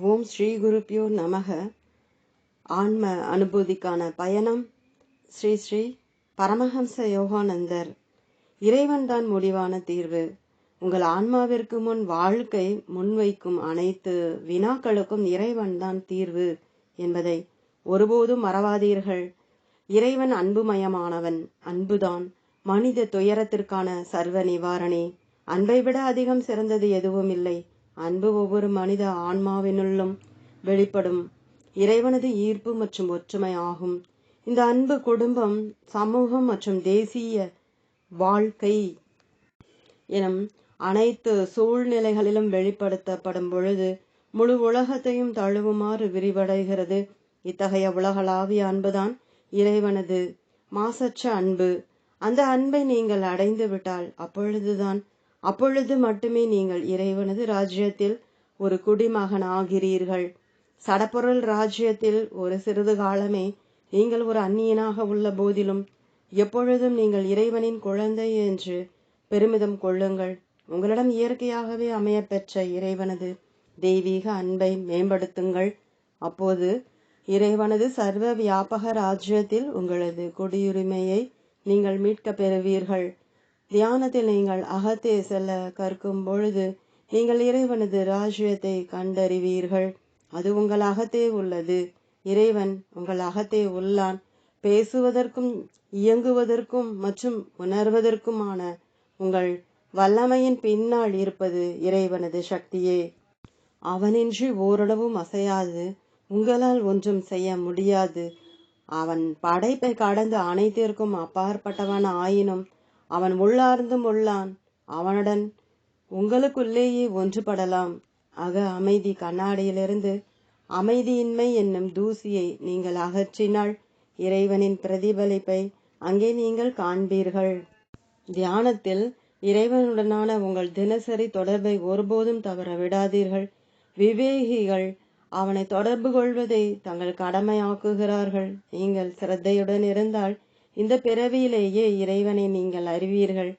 ஓம் ஸ்ரீ குருப்பியோ நமக. ஆன்ம அனுபூதிக்கான பயணம் ஸ்ரீ ஸ்ரீ பரமஹம்ச யோகானந்தர். இறைவன்தான் முடிவான தீர்வு. உங்கள் ஆன்மாவிற்கு முன் வாழ்க்கை முன்வைக்கும் அனைத்து வினாக்களுக்கும் இறைவன்தான் தீர்வு என்பதை ஒருபோதும் மறவாதீர்கள். இறைவன் அன்புமயமானவன் அன்புதான். மனித துயரத்திற்கான சர்வ நிவாரணி. அன்பை விட அதிகம் சிறந்தது எதுவும் இல்லை. அன்பு ஒவ்வொரு மனித ஆன்மாவினுள்ளும் வெளிப்படும். இறைவனது ஈர்ப்பு மற்றும் ஒற்றுமை ஆகும். இந்த அன்பு குடும்பம் சமூகம் மற்றும் தேசிய வாழ்க்கை எனும் அனைத்து சூழ்நிலைகளிலும் வெளிப்படுத்தப்படும் பொழுது முழு உலகத்தையும் தழுவுமாறு விரிவடைகிறது. இத்தகைய உலகளாவிய அன்புதான் இறைவனது மாசற்ற அன்பு. அந்த அன்பை நீங்கள் அடைந்து விட்டால் அப்பொழுதுதான் அப்பொழுது மட்டுமே நீங்கள் இறைவனது ராஜ்யத்தில் ஒரு குடிமகன் ஆகிறீர்கள் சடப்பொருள் ராஜ்யத்தில் ஒரு சிறிது காலமே நீங்கள் ஒரு அந்நியனாக உள்ள போதிலும் எப்பொழுதும் நீங்கள் இறைவனின் குழந்தை என்று பெருமிதம் கொள்ளுங்கள். உங்களிடம் இயற்கையாகவே அமையப்பெற்ற இறைவனது தெய்வீக அன்பை மேம்படுத்துங்கள். அப்போது இறைவனது சர்வ வியாபக ராஜ்யத்தில் உங்களது குடியுரிமையை நீங்கள் மீட்க பெறுவீர்கள். தியானத்தில் நீங்கள் அகத்தே செல்ல கற்கும் பொழுது நீங்கள் இறைவனது ராஜ்யத்தை கண்டறிவீர்கள். அது உங்கள் அகத்தே உள்ளது. இறைவன் உங்கள் அகத்தே உள்ளான். பேசுவதற்கும் இயங்குவதற்கும் மற்றும் உணர்வதற்குமான உங்கள் வல்லமையின் பின்னால் இருப்பது இறைவனது சக்தியே. அவனின்றி ஓரளவும் அசையாது. உங்களால் ஒன்றும் செய்ய முடியாது. அவன் படைப்பை கடந்து அனைத்திற்கும் அப்பாற்பட்டவன் ஆயினும் அவன் உள்ளார்ந்தும் உள்ளான். அவனுடன் உங்களுக்குள்ளேயே ஒன்றுபடலாம். அக அமைதி கண்ணாடியிலிருந்து அமைதியின்மை என்னும் தூசியை நீங்கள் அகற்றினால் இறைவனின் பிரதிபலிப்பை அங்கே நீங்கள் காண்பீர்கள். தியானத்தில் இறைவனுடனான உங்கள் தினசரி தொடர்பை ஒருபோதும் தவற விடாதீர்கள். விவேகிகள் அவனை தொடர்பு கொள்வதை தங்கள் கடமையாக்குகிறார்கள். நீங்கள் சிரத்தையுடன் இருந்தால் இந்த பிறவியிலேயே இறைவனை நீங்கள் அறிவீர்கள்.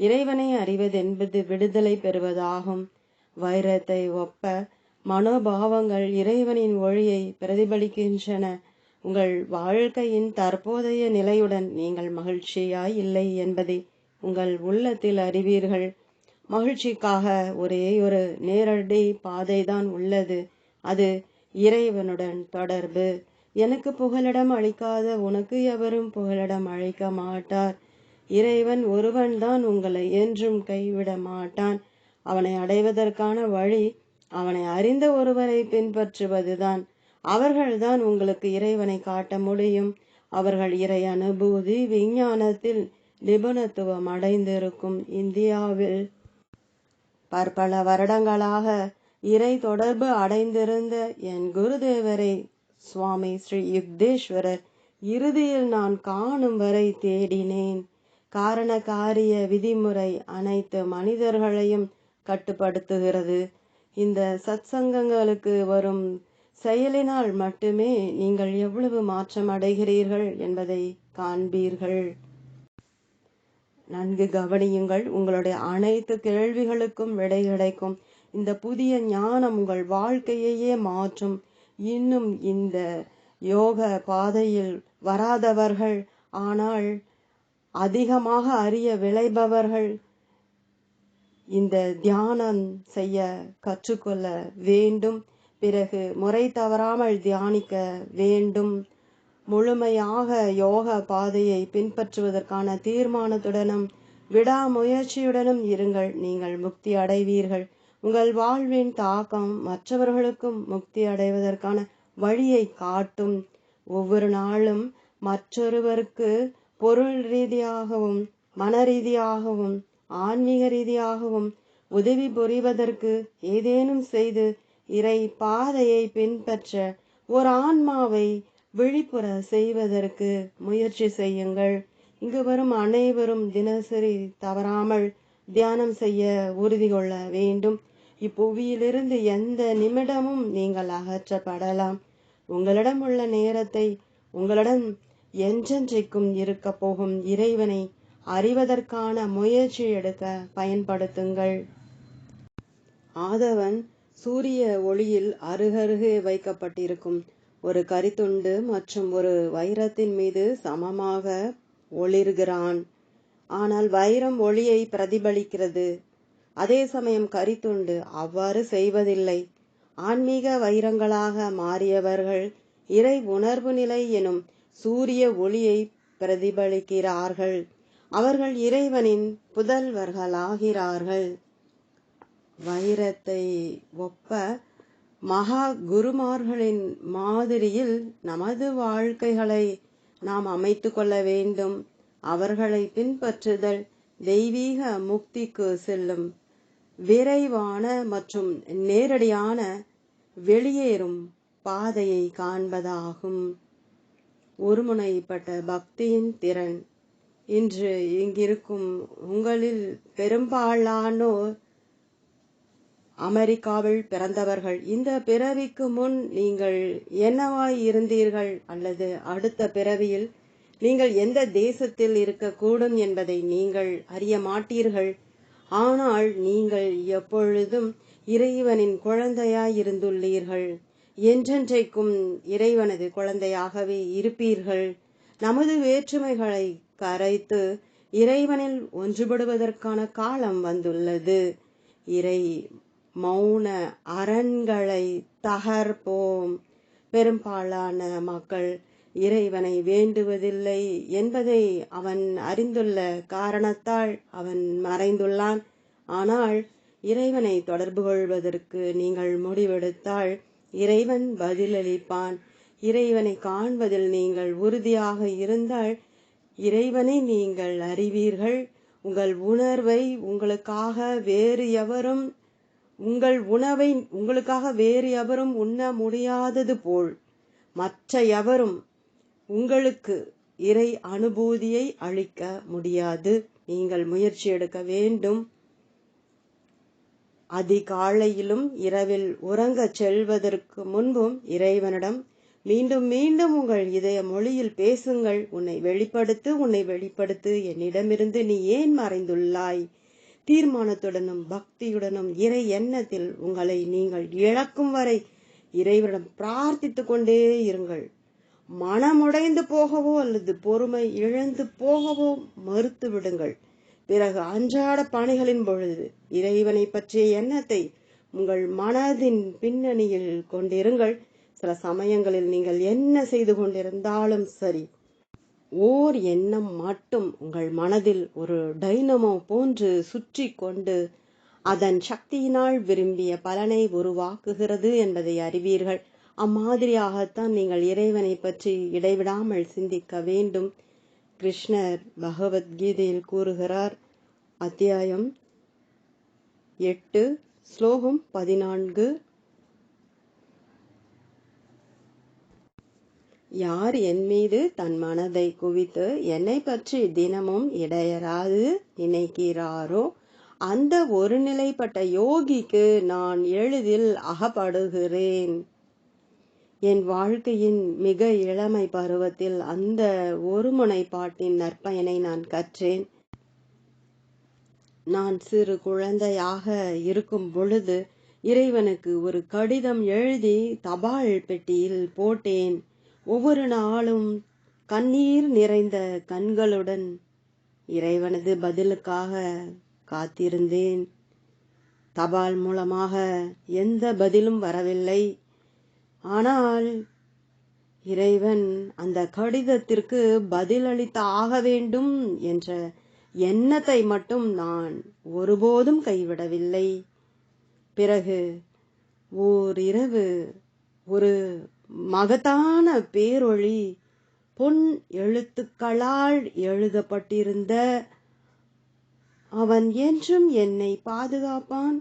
இறைவனை அறிவதென்பது விடுதலை பெறுவதாகும். வைரத்தை ஒப்ப மனோபாவங்கள் இறைவனின் ஒளியை பிரதிபலிக்கின்றன. உங்கள் வாழ்க்கையின் தற்போதைய நிலையுடன் நீங்கள் மகிழ்ச்சியாய் இல்லை என்பதை உங்கள் உள்ளத்தில் அறிவீர்கள். மகிழ்ச்சிக்காக ஒரே ஒரு நேரடி பாதைதான் உள்ளது. அது இறைவனுடன் தொடர்பு. எனக்கு புகலிடம் அளிக்காத உனக்கு எவரும் புகலிடம் அளிக்க மாட்டார். இறைவன் ஒருவன்தான் உங்களை என்றும் கைவிட மாட்டான். அவனை அடைவதற்கான வழி அவனை அறிந்த ஒருவரை பின்பற்றுவதுதான். அவர்கள்தான் உங்களுக்கு இறைவனை காட்ட முடியும். அவர்கள் இறை அனுபூதி விஞ்ஞானத்தில் நிபுணத்துவம் அடைந்திருக்கும் இந்தியாவில். பற்பல வருடங்களாக இறை தொடர்பு அடைந்திருந்த என் குருதேவரை சுவாமி ஸ்ரீ யுக்தேஸ்வரர் இறுதியில் நான் காணும் வரை தேடினேன். காரண காரிய விதிமுறை அனைத்து மனிதர்களையும் கட்டுப்படுத்துகிறது. இந்த சத்சங்கங்களுக்கு வரும் செயலினால் மட்டுமே நீங்கள் எவ்வளவு மாற்றம் அடைகிறீர்கள் என்பதை காண்பீர்கள். நன்கு கவனியுங்கள் உங்களுடைய அனைத்து கேள்விகளுக்கும் விடை கிடைக்கும். இந்த புதிய ஞானம் உங்கள் வாழ்க்கையையே மாற்றும் இன்னும் இந்த யோக பாதையில் வராதவர்கள் ஆனால் அதிகமாக அறிய விளைபவர்கள் இந்த தியானம் செய்ய கற்றுக்கொள்ள வேண்டும். பிறகு முறை தவறாமல் தியானிக்க வேண்டும். முழுமையாக யோக பாதையை பின்பற்றுவதற்கான தீர்மானத்துடனும் விடாமுயற்சியுடனும் இருங்கள். நீங்கள் முக்தி அடைவீர்கள். உங்கள் வாழ்வின் தாக்கம் மற்றவர்களுக்கும் முக்தி அடைவதற்கான வழியை காட்டும். ஒவ்வொரு நாளும் மற்றொருவருக்கு பொருள் ரீதியாகவும் மன ரீதியாகவும் ஆன்மீக ரீதியாகவும் உதவி புரிவதற்கு ஏதேனும் செய்து இறை பாதையை பின்பற்ற ஒரு ஆன்மாவை விழிப்புற செய்வதற்கு முயற்சி செய்யுங்கள். இங்கு வரும் அனைவரும் தினசரி தவறாமல் தியானம் செய்ய உறுதி கொள்ள வேண்டும். இப்புவியிலிருந்து எந்த நிமிடமும் நீங்கள் அகற்றப்படலாம். உங்களிடம் உள்ள நேரத்தை உங்களிடம் என்றென்றைக்கும் இருக்க போகும் இறைவனை அறிவதற்கான முயற்சி எடுக்க பயன்படுத்துங்கள். ஆதவன் சூரிய ஒளியில் அருகருகே வைக்கப்பட்டிருக்கும் ஒரு கரித்துண்டு மற்றும் ஒரு வைரத்தின் மீது சமமாக ஒளிர்கிறான். ஆனால் வைரம் ஒளியை பிரதிபலிக்கிறது. அதே சமயம் கரித்துண்டு அவ்வாறு செய்வதில்லை. ஆன்மீக வைரங்களாக மாறியவர்கள் இறை உணர்வு நிலை எனும் சூரிய ஒளியை பிரதிபலிக்கிறார்கள். அவர்கள் இறைவனின் புதல்வர்களாகிறார்கள். வைரத்தை ஒப்ப மகா குருமார்களின் மாதிரியில் நமது வாழ்க்கைகளை நாம் அமைத்து கொள்ள வேண்டும். அவர்களை பின்பற்றுதல் தெய்வீக முக்திக்கு செல்லும். விரைவான மற்றும் நேரடியான வெளியேறும் பாதையை காண்பதாகும். ஒருமுனைப்பட்ட பக்தியின் திறன். இன்று இங்கிருக்கும் உங்களில் பெரும்பாலானோர் அமெரிக்காவில் பிறந்தவர்கள். இந்த பிறவிக்கு முன் நீங்கள் என்னவாய் இருந்தீர்கள்? அல்லது அடுத்த பிறவியில் நீங்கள் எந்த தேசத்தில் இருக்கக்கூடும் என்பதை நீங்கள் அறிய மாட்டீர்கள். ஆனால் நீங்கள் எப்பொழுதும் இறைவனின் குழந்தையாயிருந்துள்ளீர்கள். என்றென்றைக்கும் இறைவனது குழந்தையாகவே இருப்பீர்கள். நமது வேற்றுமைகளை கரைத்து இறைவனில் ஒன்றுபடுவதற்கான காலம் வந்துள்ளது. இறை மௌன அரண்களை தகர்ப்போம். பெரும்பாலான மக்கள் இறைவனை வேண்டுவதில்லை என்பதை அவன் அறிந்துள்ள காரணத்தால் அவன் மறைந்துள்ளான். ஆனால் இறைவனை தொடர்பு கொள்வதற்கு நீங்கள் முடிவெடுத்தால் இறைவன் பதிலளிப்பான். இறைவனை காண்பதில் நீங்கள் உறுதியாக இருந்தால் இறைவனை நீங்கள் அறிவீர்கள். உங்கள் உணர்வை உங்களுக்காக வேறு எவரும் உங்கள் உணவை உங்களுக்காக வேறு எவரும் உண்ண முடியாதது போல் மற்ற எவரும் உங்களுக்கு இறை அனுபூதியை அளிக்க முடியாது. நீங்கள் முயற்சி எடுக்க வேண்டும். அதிகாலையிலும் இரவில் உறங்கச் செல்வதற்கு முன்பும் இறைவனிடம் மீண்டும் மீண்டும் உங்கள் இதய மொழியில் பேசுங்கள். உன்னை வெளிப்படுத்து உன்னை வெளிப்படுத்து. என்னிடமிருந்து நீ ஏன் மறைந்துள்ளாய்? தீர்மானத்துடனும் பக்தியுடனும் இறை எண்ணத்தில் உங்களை நீங்கள் இழக்கும் வரை இறைவனிடம் பிரார்த்தித்து கொண்டே இருங்கள். மனமுடைந்து போகவோ அல்லது பொறுமை இழந்து போகவோ மறுத்து விடுங்கள். பிறகு அன்றாட பணிகளின் பொழுது இறைவனை பற்றிய எண்ணத்தை உங்கள் மனதின் பின்னணியில் கொண்டிருங்கள். சில சமயங்களில் நீங்கள் என்ன செய்து கொண்டிருந்தாலும் சரி ஓர் எண்ணம் மட்டும் உங்கள் மனதில் ஒரு டைனமோ போன்று சுற்றி கொண்டு அதன் சக்தியினால் விரும்பிய பலனை உருவாக்குகிறது என்பதை அறிவீர்கள். அம்மாதிரியாகத்தான் நீங்கள் இறைவனை பற்றி இடைவிடாமல் சிந்திக்க வேண்டும். கிருஷ்ணர் பகவத்கீதையில் கூறுகிறார் அத்தியாயம் எட்டு ஸ்லோகம் பதினான்கு. யார் என் மீது தன் மனதை குவித்து என்னை பற்றி தினமும் இடையராது நினைக்கிறாரோ அந்த ஒருநிலைப்பட்ட யோகிக்கு நான் எளிதில் அகப்படுகிறேன். என் வாழ்க்கையின் மிக இளமை பருவத்தில் அந்த ஒருமுனைப்பாட்டின் நற்பயனை நான் கற்றேன். நான் சிறு குழந்தையாக இருக்கும் பொழுது இறைவனுக்கு ஒரு கடிதம் எழுதி தபால் பெட்டியில் போட்டேன். ஒவ்வொரு நாளும் கண்ணீர் நிறைந்த கண்களுடன் இறைவனது பதிலுக்காக காத்திருந்தேன். தபால் மூலமாக எந்த பதிலும் வரவில்லை. ஆனால் இறைவன் அந்த கடிதத்திற்கு பதிலளித்த ஆக வேண்டும் என்ற எண்ணத்தை மட்டும் நான் ஒருபோதும் கைவிடவில்லை. பிறகு ஓர் இரவு ஒரு மகத்தான பேரொழி பொன் எழுத்துக்களால் எழுதப்பட்டிருந்த அவன் என்றும் என்னை பாதுகாப்பான்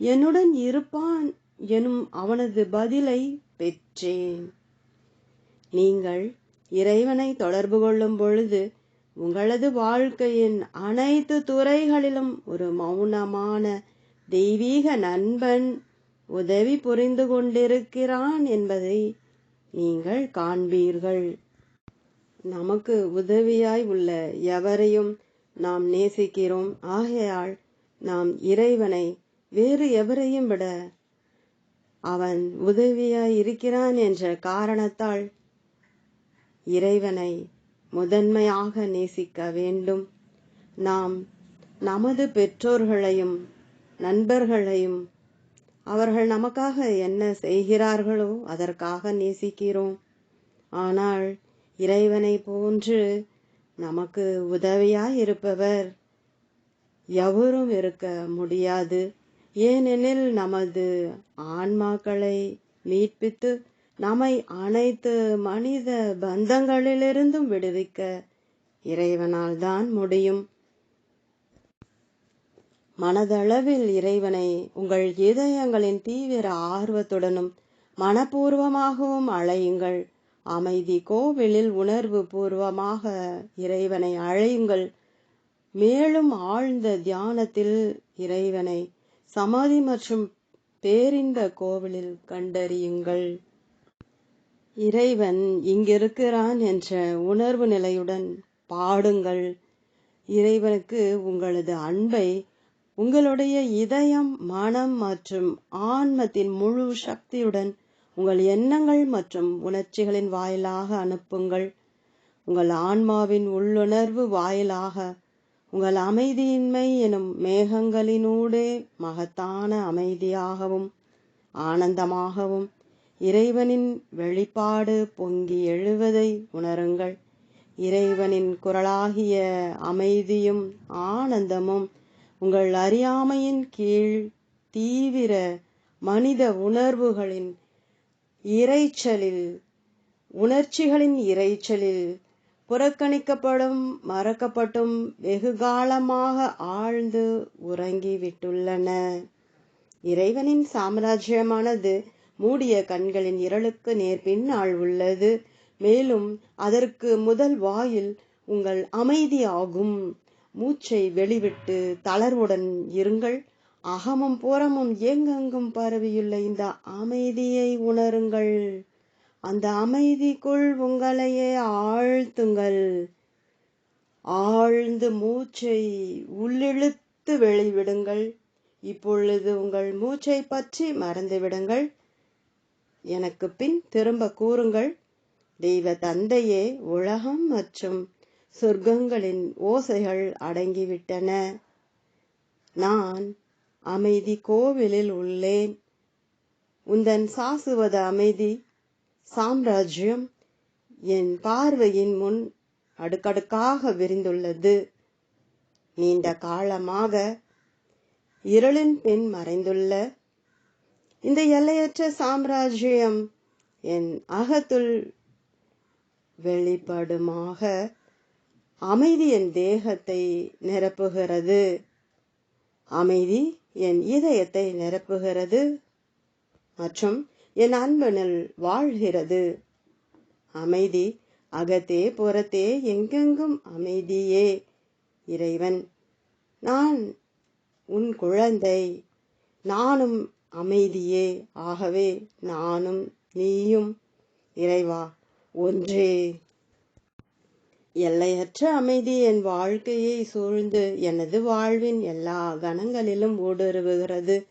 என்னுடன் இருப்பான் எனும் அவனது பதிலை பெற்றேன். நீங்கள் இறைவனை தொடர்பு கொள்ளும் பொழுது உங்களது வாழ்க்கையின் அனைத்து துறைகளிலும் ஒரு மௌனமான தெய்வீக நண்பன் உதவி புரிந்து கொண்டிருக்கிறான் என்பதை நீங்கள் காண்பீர்கள். நமக்கு உதவியாய் உள்ள எவரையும் நாம் நேசிக்கிறோம். ஆகையால் நாம் இறைவனை வேறு எவரையும் விட அவன் உதவியாய் இருக்கிறான் என்ற காரணத்தால் இறைவனை முதன்மையாக நேசிக்க வேண்டும். நாம் நமது பெற்றோர்களையும் நண்பர்களையும் அவர்கள் நமக்காக என்ன செய்கிறார்களோ அதற்காக நேசிக்கிறோம். ஆனால் இறைவனை போன்று நமக்கு உதவியாய் இருப்பவர் எவரும் இருக்க முடியாது. ஏனெனில் நமது ஆன்மாக்களை மீட்பித்து நம்மை அனைத்து மனித பந்தங்களிலிருந்தும் விடுவிக்க இறைவனால் தான் முடியும். மனதளவில் இறைவனை உங்கள் இதயங்களின் தீவிர ஆர்வத்துடனும் மனப்பூர்வமாகவும் அழையுங்கள். அமைதி கோவிலில் உணர்வு பூர்வமாக இறைவனை அழையுங்கள். மேலும் ஆழ்ந்த தியானத்தில் இறைவனை சமாதி மற்றும் பேரின்ப கோவிலில் கண்டறியுங்கள். இறைவன் இங்கிருக்கிறான் என்ற உணர்வு நிலையுடன் பாடுங்கள். இறைவனுக்கு உங்களது அன்பை உங்களுடைய இதயம் மனம் மற்றும் ஆன்மத்தின் முழு சக்தியுடன் உங்கள் எண்ணங்கள் மற்றும் உணர்ச்சிகளின் வாயிலாக அனுப்புங்கள். உங்கள் ஆன்மாவின் உள்ளுணர்வு வாயிலாக உங்கள் அமைதியின்மை எனும் மேகங்களினூடே மகத்தான அமைதியாகவும் ஆனந்தமாகவும் இறைவனின் வெளிப்பாடு பொங்கி எழுவதை உணருங்கள். இறைவனின் குரலாகிய அமைதியும் ஆனந்தமும் உங்கள் அறியாமையின் கீழ் தீவிர மனித உணர்வுகளின் இறைச்சலில் உணர்ச்சிகளின் இறைச்சலில் புறக்கணிக்கப்படும் மறக்கப்பட்டும் வெகுகாலமாக ஆழ்ந்து உறங்கிவிட்டுள்ளன. இறைவனின் சாம்ராஜ்யமானது மூடிய கண்களின் இருளுக்கு நேர் பின்னால் உள்ளது. மேலும் அதற்கு முதல் வாயில் உங்கள் அமைதியாகும். மூச்சை வெளிவிட்டு தளர்வுடன் இருங்கள். அகமும் புறமும் எங்கெங்கும் பரவியுள்ள இந்த அமைதியை உணருங்கள். அந்த அமைதிக்குள் உங்களையே ஆழ்த்துங்கள். ஆழ்ந்து மூச்சை உள்ளிழுத்து வெளிவிடுங்கள். இப்பொழுது உங்கள் மூச்சை பற்றி மறந்துவிடுங்கள் எனக்கு பின் திரும்ப கூறுங்கள். தெய்வ தந்தையே உலகம் மற்றும் சொர்க்கங்களின் ஓசைகள் அடங்கிவிட்டன. நான் அமைதி கோவிலில் உள்ளேன். உந்தன் சாசுவத அமைதி சாம்ராஜ்யம் என் பார்வையின் முன் அடுக்கடுக்காக விரிந்துள்ளது. நீண்ட காலமாக இருளின் பின் மறைந்துள்ள இந்த எல்லையற்ற சாம்ராஜ்யம் என் அகத்துள் வெளிப்படுமாக அமைதி என் தேகத்தை நிரப்புகிறது. அமைதி என் இதயத்தை நிரப்புகிறது. மற்றும் என் அன்பனில் வாழ்கிறது. அமைதி அகத்தே புறத்தே எங்கெங்கும் அமைதியே. இறைவன் நான் உன் குழந்தை. நானும் அமைதியே. ஆகவே நானும் நீயும் இறைவா ஒன்றே. எல்லையற்ற அமைதி என் வாழ்க்கையை சூழ்ந்து எனது வாழ்வின் எல்லா கணங்களிலும் ஊடுருவுகிறது.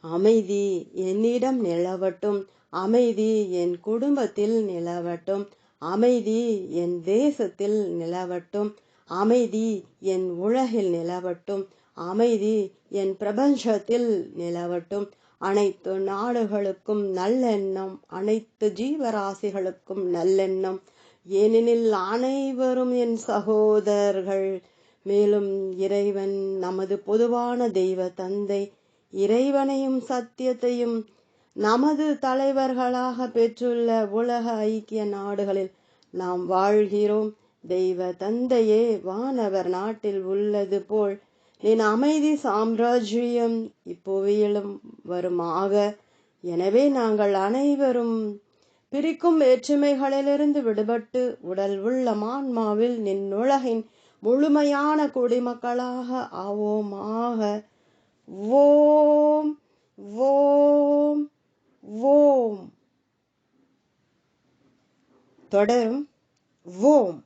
அமைதி என்னிடம் நிலவட்டும். அமைதி என் குடும்பத்தில் நிலவட்டும். அமைதி என் தேசத்தில் நிலவட்டும். அமைதி என் உலகில் நிலவட்டும். அமைதி என் பிரபஞ்சத்தில் நிலவட்டும். அனைத்து நாடுகளுக்கும் நல்லெண்ணம் அனைத்து ஜீவராசிகளுக்கும் நல்லெண்ணம். ஏனெனில் அனைவரும் என் சகோதரர்கள். மேலும் இறைவன் நமது பொதுவான தெய்வ தந்தை இறைவனையும் சத்தியத்தையும் நமது தலைவர்களாக பெற்றுள்ள உலக ஐக்கிய நாடுகளில் நாம் வாழ்கிறோம். தெய்வ தந்தையே வானவர் நாட்டில் உள்ளது போல் என் அமைதி சாம்ராஜ்யம் இப்புவியிலும் வருமாக. எனவே நாங்கள் அனைவரும் பிரிக்கும் வேற்றுமைகளிலிருந்து விடுபட்டு உடல் உள்ள மான்மாவில் நின் உலகின் முழுமையான குடிமக்களாக ஆவோமாக. ஓம் ஓம் ஓம் தொடரும் ஓம்